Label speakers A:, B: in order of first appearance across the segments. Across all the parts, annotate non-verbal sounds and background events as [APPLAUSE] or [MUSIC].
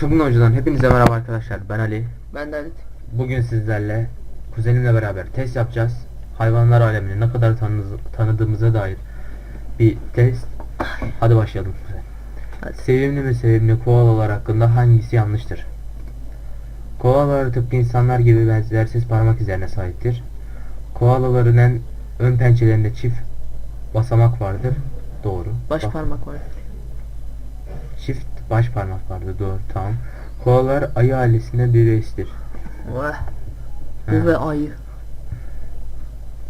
A: Çılgın Hoca'dan hepinize merhaba arkadaşlar. Ben Ali.
B: Ben Halit.
A: Bugün sizlerle kuzenimle beraber test yapacağız. Hayvanlar alemini ne kadar tanı- tanıdığımıza dair bir test. Hadi başlayalım.
B: Hadi.
A: Sevimli mi sevimli koalalar hakkında hangisi yanlıştır? Koalalar tıpkı insanlar gibi benzersiz parmak izlerine sahiptir. Koalaların en ön pençelerinde çift basamak vardır. Doğru.
B: Baş
A: Bak-
B: parmak var.
A: Çift baş parmak vardı doğru tamam. Koalalar ayı ailesinde bir reistir.
B: Vah. Bu ve ayı.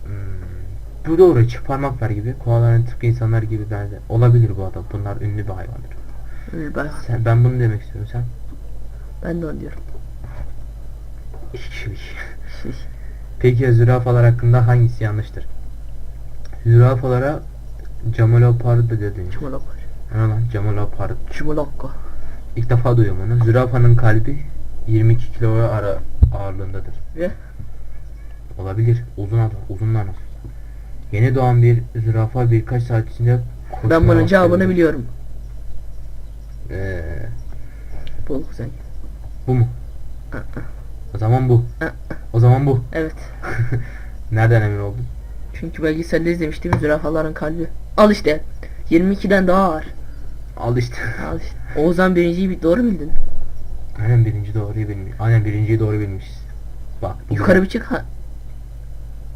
A: Hmm, Bu doğru çift parmak var gibi. Koalaların tıpkı insanlar gibi benzer. Olabilir bu adam. Bunlar ünlü bir hayvandır.
B: Öyle Ben,
A: Sen, ben bunu demek istiyorum sen.
B: ben de onu diyorum.
A: Peki ya zürafalar hakkında hangisi yanlıştır? Zürafalara Camalopardo dedin.
B: Çumalak var.
A: Ne lan Camalopardo.
B: Çumalakka.
A: İlk defa duyuyorum onu. Zürafanın kalbi 22 kilo ara ağırlığındadır.
B: Ve
A: Olabilir. Uzun adam. Uzun lan. Yeni doğan bir zürafa birkaç saat içinde
B: ben bunun cevabını biliyorum.
A: Ee,
B: Bul kuzen.
A: bu mu? O zaman bu. O zaman bu.
B: Evet. [LAUGHS]
A: Nereden emin oldun?
B: Çünkü belgeselde izlemiştim zürafaların kalbi. Al işte. 22'den daha ağır.
A: Al işte.
B: Al işte. Oğuzhan birinciyi bir doğru bildin.
A: Aynen birinci doğruyu bilmiş. Aynen birinciyi doğru bilmişiz. Bak. bu
B: Yukarı bir çık. Ha.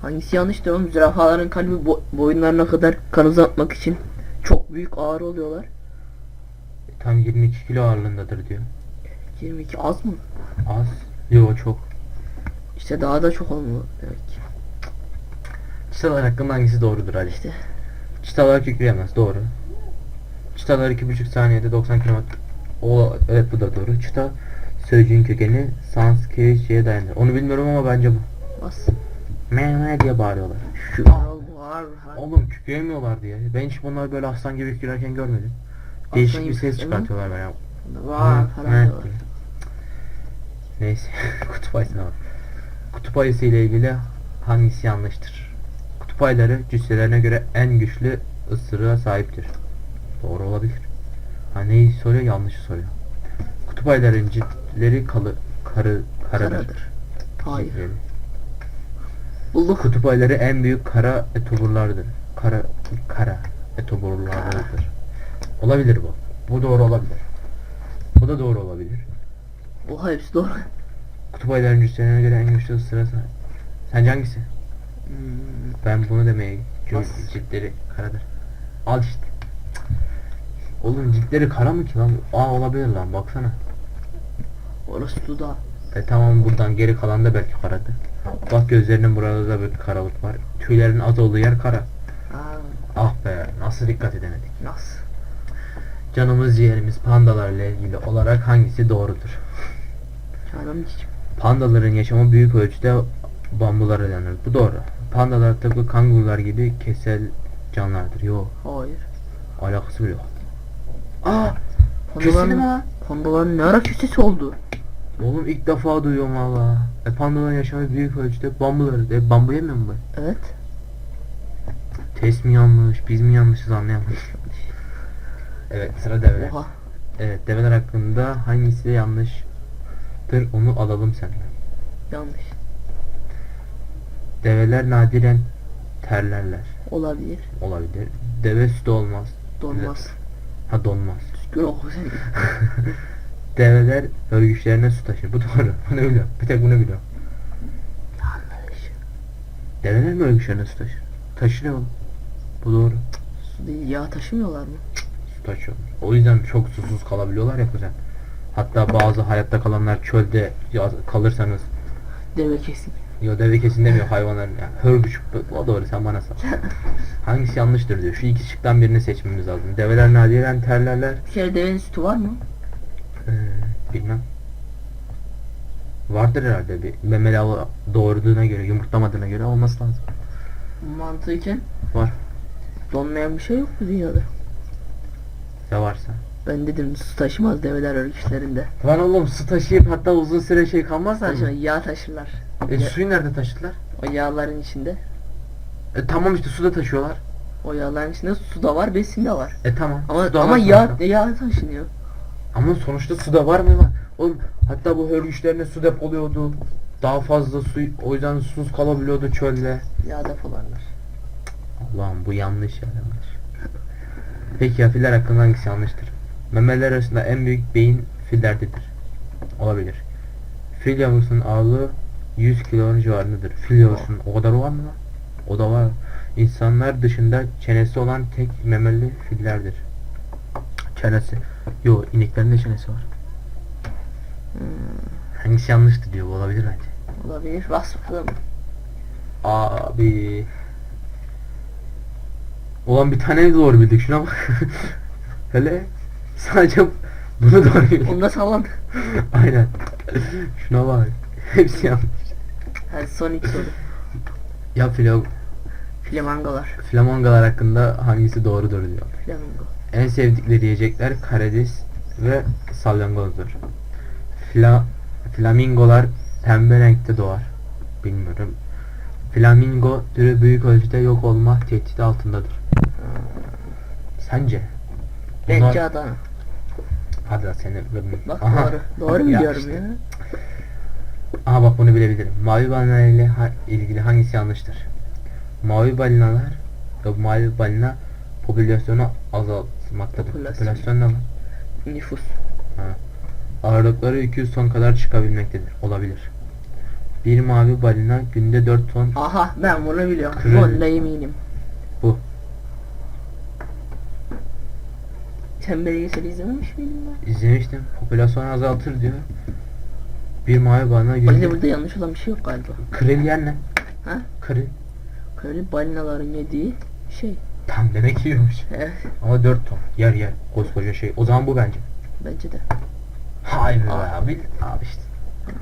B: Hangisi yanlıştır oğlum? Zürafaların kalbi bo- boyunlarına kadar kan uzatmak için çok büyük ağır oluyorlar.
A: Tam 22 kilo ağırlığındadır diyor.
B: 22 az mı?
A: Az. Yo çok.
B: İşte daha da çok olmalı demek ki.
A: Çıtalar hakkında hangisi doğrudur Ali?
B: İşte
A: Çıtalar kükreyemez. Doğru. Çıtalar 2,5 saniyede 90 km. O evet bu da doğru. Çıta sözcüğün kökeni Sanskritçe'ye dayanır. Onu bilmiyorum ama bence bu.
B: bas.
A: Me me diye bağırıyorlar.
B: Şu var.
A: Oğlum kükreyemiyorlar diye. Ben hiç bunları böyle aslan gibi kükrerken görmedim. Değişik
B: Aslan
A: bir
B: gibi
A: ses çıkartıyorlar böyle.
B: Var falan.
A: Neyse. [LAUGHS] Kutup ayısına bak. Kutup ayısı ile ilgili hangisi yanlıştır? Kutup ayıları cüsselerine göre en güçlü ısırığa sahiptir. Doğru olabilir. Ha neyi soruyor? Yanlışı soruyor. Kutup ayıların ciltleri kalı, karı, karadır.
B: Karadır. Hayır.
A: Ciltleri.
B: Bulduk.
A: Kutup ayıları en büyük kara etoburlardır. Kara, kara etoburlardır. Olabilir bu. Bu doğru olabilir. Bu da doğru olabilir.
B: Oha hepsi doğru.
A: Kutup ayıların cüsselerine göre en güçlü ısıra sahip. Sence hangisi?
B: Hmm,
A: Ben bunu demeye ciltleri karadır. Al işte. Oğlum ciltleri kara mı ki lan? Aa olabilir lan baksana.
B: orası suda.
A: E tamam buradan geri kalan da belki karadır. Bak gözlerinin burada da bir karalık var. Tüylerin az olduğu yer kara.
B: Aa,
A: Ah be nasıl dikkat edemedik.
B: nasıl?
A: Canımız ciğerimiz pandalarla ilgili olarak hangisi doğrudur?
B: Canım.
A: Pandaların yaşamı büyük ölçüde bambulara dayanır. Bu doğru. Pandalar tıpkı kangurular gibi kesel canlardır. Yok.
B: Hayır.
A: Alakası bile yok. Aa! Kesildi mi lan?
B: ne ara kesesi oldu?
A: Oğlum ilk defa duyuyorum valla. E pandaların yaşamı büyük ölçüde bambuları. E bambu yemiyor mu bu?
B: Evet.
A: Test mi yanlış, biz mi yanlışız anlayamadım. Evet sıra develer.
B: Oha.
A: Evet develer hakkında hangisi yanlıştır onu alalım senden.
B: Yanlış.
A: Develer nadiren terlerler.
B: Olabilir.
A: Olabilir. Deve sütü olmaz.
B: Donmaz.
A: Ha donmaz.
B: Sen. [LAUGHS]
A: Develer örgüçlerine su taşır. Bu doğru. Bunu biliyorum. Bir tek bunu biliyorum.
B: Yanlış.
A: Develer mi örgüçlerine su taşır? Taşır oğlum. Bu doğru.
B: Su değil yağ taşımıyorlar mı?
A: Su taşıyorlar. O yüzden çok susuz kalabiliyorlar ya kuzen. Hatta bazı hayatta kalanlar çölde kalırsanız
B: Deve kesin.
A: Yo deve kesin demiyor hayvanların ya. Hörgüç. O doğru sen bana sor. [LAUGHS] Hangisi yanlıştır diyor. Şu iki şıktan birini seçmemiz lazım. Develer nadiren terlerler.
B: Bir kere devenin sütü var mı?
A: Ee, bilmem. Vardır herhalde bir memeli doğurduğuna göre, yumurtlamadığına göre olması lazım.
B: Mantıken
A: Var.
B: donmayan bir şey yok bu dünyada.
A: Ya varsa.
B: Ben dedim su taşımaz develer örgüçlerinde.
A: Lan oğlum su taşıyıp hatta uzun süre şey kalmazlar
B: Taşımaz,
A: mı?
B: yağ taşırlar.
A: E suyu nerede taşıdılar?
B: O yağların içinde.
A: E tamam işte suda taşıyorlar.
B: O yağların içinde su da var, besin de var.
A: E tamam.
B: Ama ama yağ yağ taşınıyor.
A: Ama sonuçta suda var mı var? Oğlum hatta bu hörgüçlerine su depoluyordu. Daha fazla su o yüzden susuz kalabiliyordu çölde.
B: Ya depolarlar.
A: Allah'ım bu yanlış ya yanlış. Peki ya filler hakkında hangisi yanlıştır? Memeler arasında en büyük beyin fillerdedir. Olabilir. Fil yavrusunun ağırlığı 100 kilo civarındadır. Fil yavrusunun o kadar var mı? O da var. İnsanlar dışında çenesi olan tek memeli fillerdir. Çenesi. Yo ineklerin de çenesi var. Hangisi yanlıştı diyor bu olabilir bence.
B: Olabilir. Bas bakalım.
A: Abi. Ulan bir tane doğru bildik şuna bak. [LAUGHS] Hele sadece bunu doğru bildik.
B: Onu da sallan. [LAUGHS]
A: Aynen. Şuna bak. Hepsi yanlış.
B: Hadi son iki soru.
A: Ya filo,
B: Flamingolar.
A: flamingolar hakkında hangisi doğrudur diyor.
B: Flamingo.
A: En sevdikleri yiyecekler karides ve salyangozdur. Fla, flamingolar pembe renkte doğar. Bilmiyorum. Flamingo türü büyük ölçüde yok olma tehdidi altındadır. Sence? Bunlar-
B: Bence Adana.
A: Hadi seni
B: Bak
A: Aha.
B: doğru. Doğru diyorum
A: işte.
B: ya?
A: Aha bak bunu bilebilirim. Mavi balina ile ha- ilgili hangisi yanlıştır? Mavi balinalar yok mavi balina popülasyonu azaltmaktadır.
B: Popülasyon.
A: Popülasyon ne lan?
B: Nüfus.
A: Ağırlıkları 200 ton kadar çıkabilmektedir. Olabilir. Bir mavi balina günde 4 ton
B: Aha ben bunu biliyorum.
A: Kredi.
B: Onunla eminim.
A: Bu.
B: Sen belgeseli izlememiş miydin ben?
A: izlemiştim. Popülasyonu azaltır diyor. Bir mavi Balina günde...
B: burada yanlış olan bir şey yok galiba.
A: Kril yer ne?
B: Ha?
A: Kril.
B: Böyle balinaların yediği şey.
A: Tam demek yiyormuş.
B: Evet.
A: Ama 4 ton. Yer yer. Koskoca şey. O zaman bu bence.
B: Bence de.
A: Hayır abi. Abi işte.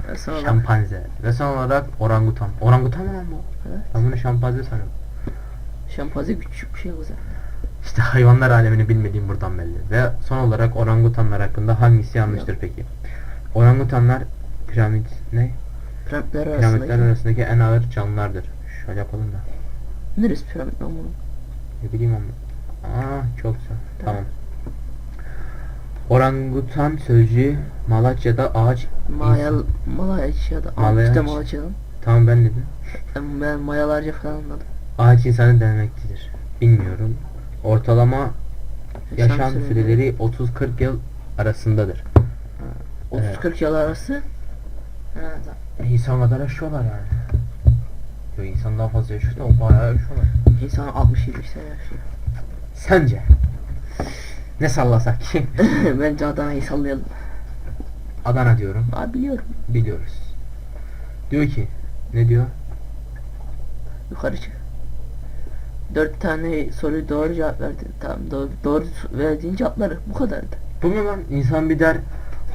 B: Ben Sonra bak.
A: Şempanze. Ve son olarak orangutan. Orangutan mı lan bu?
B: Evet.
A: Ben bunu şempanze sanıyorum.
B: Şempanze küçük bir şey güzel.
A: İşte hayvanlar alemini bilmediğim buradan belli. Ve son olarak orangutanlar hakkında hangisi yanlıştır peki? Orangutanlar piramit ne?
B: Piramitler
A: Piramitler
B: arasında.
A: arasındaki en ağır canlılardır. Şöyle yapalım da.
B: Neresi piramit lan bunun?
A: Ne bileyim ama. Aa çok güzel. Tamam. Orangutan sözcüğü Malatya'da ağaç
B: Mayal, Malatya'da.
A: Malayaç.
B: Malatya'da Malatya'dan.
A: Tamam ben dedim.
B: Ben, mayalarca falan anladım.
A: Ağaç insanı demektedir. Bilmiyorum. Ortalama yaşam
B: süreleri
A: süreleri 30-40 yıl arasındadır.
B: 30-40 yıl arası. Tamam.
A: E, insan kadar yaşıyorlar yani. Yok insan daha fazla yaşıyor da o bayağı yaşıyorlar.
B: İnsan 60-70 sene yaşıyor.
A: Sence? Ne sallasak ki? [LAUGHS]
B: Bence Adana'yı sallayalım.
A: Adana diyorum.
B: Abi biliyorum.
A: Biliyoruz. Diyor ki ne diyor?
B: Yukarı çık. Dört tane soruyu doğru cevap verdin. Tamam doğru, doğru verdiğin cevapları bu kadardı.
A: Bu mu lan? İnsan bir der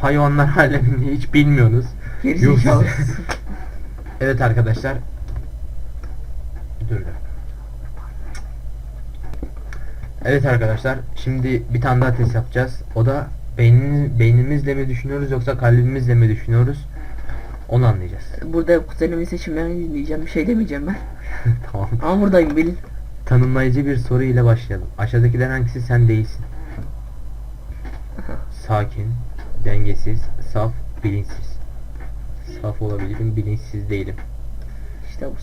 A: hayvanlar alemini hiç bilmiyorsunuz. Yok
B: zekalı. [LAUGHS]
A: size. Evet arkadaşlar. Dur bir dakika. Evet arkadaşlar. Şimdi bir tane daha test yapacağız. O da beynimiz, beynimizle mi düşünüyoruz yoksa kalbimizle mi düşünüyoruz? Onu anlayacağız.
B: Burada kuzenimin seçimlerini dinleyeceğim. Bir şey demeyeceğim ben. [LAUGHS]
A: tamam.
B: Ama buradayım bilin.
A: Tanımlayıcı bir soru ile başlayalım. Aşağıdakilerin hangisi sen değilsin? Sakin, dengesiz, saf, bilinçsiz. Saf olabilirim, bilinçsiz değilim.
B: İşte bu.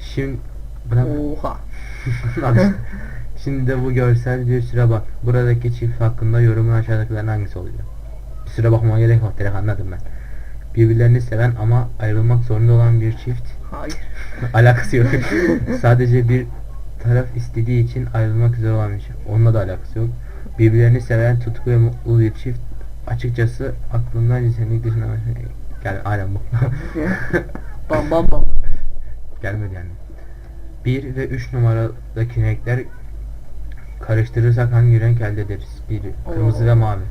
A: Şimdi buna
B: Oha. [LAUGHS]
A: Şimdi de bu görsel bir süre bak. Buradaki çift hakkında yorumun aşağıdakilerin hangisi olacak? Bir süre bakmama gerek yok. Direkt anladım ben. Birbirlerini seven ama ayrılmak zorunda olan bir çift.
B: Hayır. [LAUGHS]
A: alakası yok. Sadece bir taraf istediği için ayrılmak üzere olan bir çift. Onunla da alakası yok. Birbirlerini seven tutku ve mutlu bir çift. Açıkçası aklımdan cinsellik dışında gel aynen bu. [LAUGHS]
B: bam bam bam.
A: Gelmedi yani. 1 ve 3 numaradaki renkler karıştırırsak hangi renk elde ederiz? 1 kırmızı
B: Oo.
A: ve mavi.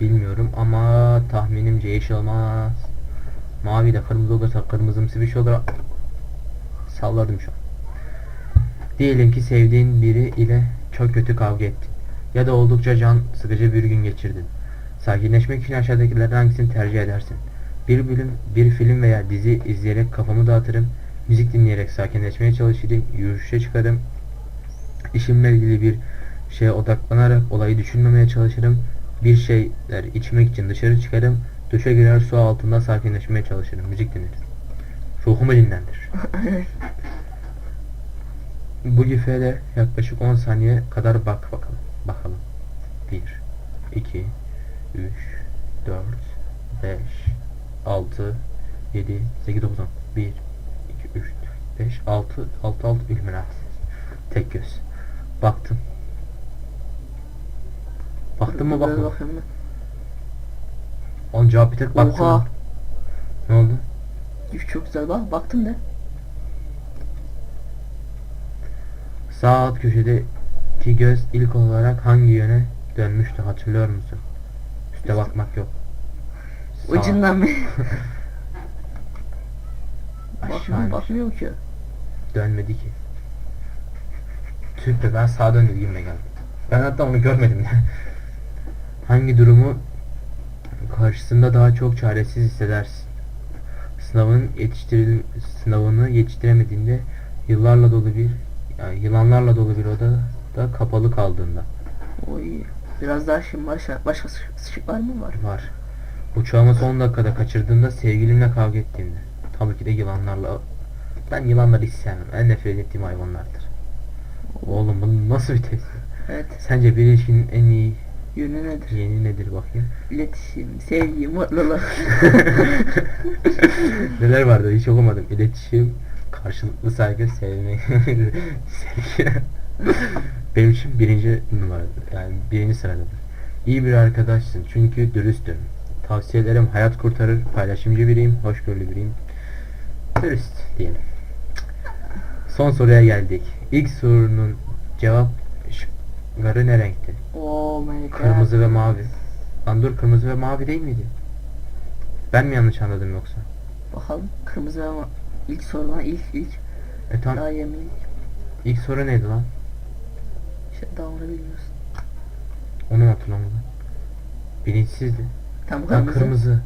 A: Bilmiyorum ama tahminimce yeşil olmaz. Mavi de kırmızı olursa kırmızımsı bir şey olur. Salladım şu an. Diyelim ki sevdiğin biri ile çok kötü kavga ettin. Ya da oldukça can sıkıcı bir gün geçirdin. Sakinleşmek için aşağıdakilerden hangisini tercih edersin? Bir bölüm, bir film veya dizi izleyerek kafamı dağıtırım. Müzik dinleyerek sakinleşmeye çalışırım. Yürüyüşe çıkarım. İşimle ilgili bir şeye odaklanarak olayı düşünmemeye çalışırım. bir şeyler içmek için dışarı çıkarım. Duşa girer su altında sakinleşmeye çalışırım. Müzik dinlerim. Ruhumu dinlendirir. [LAUGHS] Bu gifede yaklaşık 10 saniye kadar bak bakalım. Bakalım. 1 2 3 4 5 6 7 8 9 10 1 2 3 4 5 6 6 6 Illuminati. Tek göz. Baktım. Baktın mı
B: ben.
A: On cevap bir tek baktın
B: Oha.
A: mı? Ne oldu?
B: Çok güzel bak baktım da.
A: Sağ alt köşedeki göz ilk olarak hangi yöne dönmüştü hatırlıyor musun? Üste bakmak yok. Sağ-
B: Ucundan mı? [LAUGHS] Bakmıyor, bakmıyor ki.
A: dönmedi ki. Tüh be ben sağa döndü gibime geldi. Ben hatta onu görmedim de. [LAUGHS] Hangi durumu karşısında daha çok çaresiz hissedersin? Sınavın yetiştiril sınavını yetiştiremediğinde yıllarla dolu bir yani yılanlarla dolu bir odada kapalı kaldığında
B: Oy. Biraz daha şimdi başka, başka sıkışıklar mı var?
A: var. Uçağımı son dakikada kaçırdığımda sevgilimle kavga ettiğimde. Tabii ki de yılanlarla. Ben yılanları hiç sevmem. En nefret ettiğim hayvanlardır. Oğlum bu nasıl bir test?
B: Evet.
A: Sence bir ilişkinin en iyi
B: Yönü nedir?
A: yeni nedir bakayım?
B: İletişim, sevgi, mutluluk. [LAUGHS]
A: Neler vardı hiç okumadım. İletişim, karşılıklı saygı, sevme, [LAUGHS] sevgi. Benim için birinci numaradır. Yani birinci sıradadır. İyi bir arkadaşsın çünkü dürüsttüm. Tavsiyelerim hayat kurtarır, paylaşımcı biriyim, hoşgörülü biriyim. Dürüst diyelim. Son soruya geldik. İlk sorunun cevap şıkları ne renkti?
B: oh my god.
A: Kırmızı ve mavi. Lan dur kırmızı ve mavi değil miydi? Ben mi yanlış anladım yoksa?
B: Bakalım kırmızı ama ilk sorulan ilk ilk
A: E tamam.
B: daha yemeği.
A: İlk soru neydi lan?
B: İşte daha onu bilmiyorsun.
A: Onu hatırlamadım. Bilinçsizdi.
B: Tam
A: Ha,
B: kırmızı.
A: kırmızı.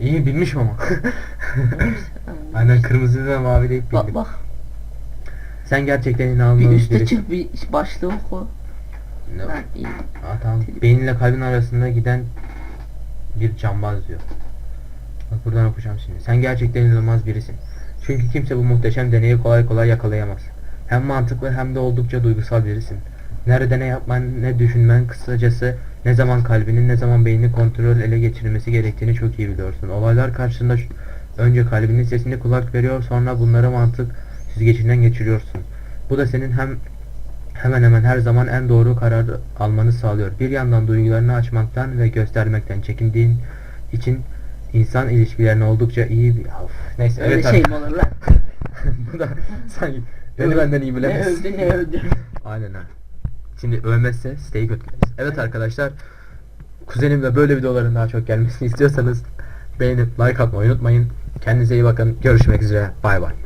A: İyi bilmişim ama. [LAUGHS] Aynen kırmızı ve mavi deyip bildim.
B: Bak bak
A: Sen gerçekten
B: bir
A: inanılmaz
B: üstte
A: birisin.
B: çık bir başlığı oku.
A: Ne-
B: Ha, iyi.
A: Aa, tamam. Beyinle kalbin arasında giden bir cambaz diyor. Bak buradan okuyacağım şimdi. Sen gerçekten inanılmaz birisin. Çünkü kimse bu muhteşem deneyi kolay kolay yakalayamaz. Hem mantıklı hem de oldukça duygusal birisin. Nerede ne yapman, ne düşünmen, kısacası ne zaman kalbinin, ne zaman beynini kontrol ele geçirilmesi gerektiğini çok iyi biliyorsun. Olaylar karşısında önce kalbinin sesine kulak veriyor, sonra bunları mantık süzgecinden geçiriyorsun. Bu da senin hem hemen hemen her zaman en doğru karar almanı sağlıyor. Bir yandan duygularını açmaktan ve göstermekten çekindiğin için insan ilişkilerine oldukça iyi bir... Of, neyse
B: Öyle
A: evet
B: şey mi olur lan? [LAUGHS]
A: Bu da [LAUGHS] sanki beni benden iyi
B: Ne
A: bilemez.
B: övdü ne övdü.
A: Aynen ha. Şimdi övmezse siteyi kötüleriz. Evet arkadaşlar. Kuzenimle böyle videoların daha çok gelmesini istiyorsanız beğenip like atmayı unutmayın. Kendinize iyi bakın. Görüşmek üzere. Bay bay.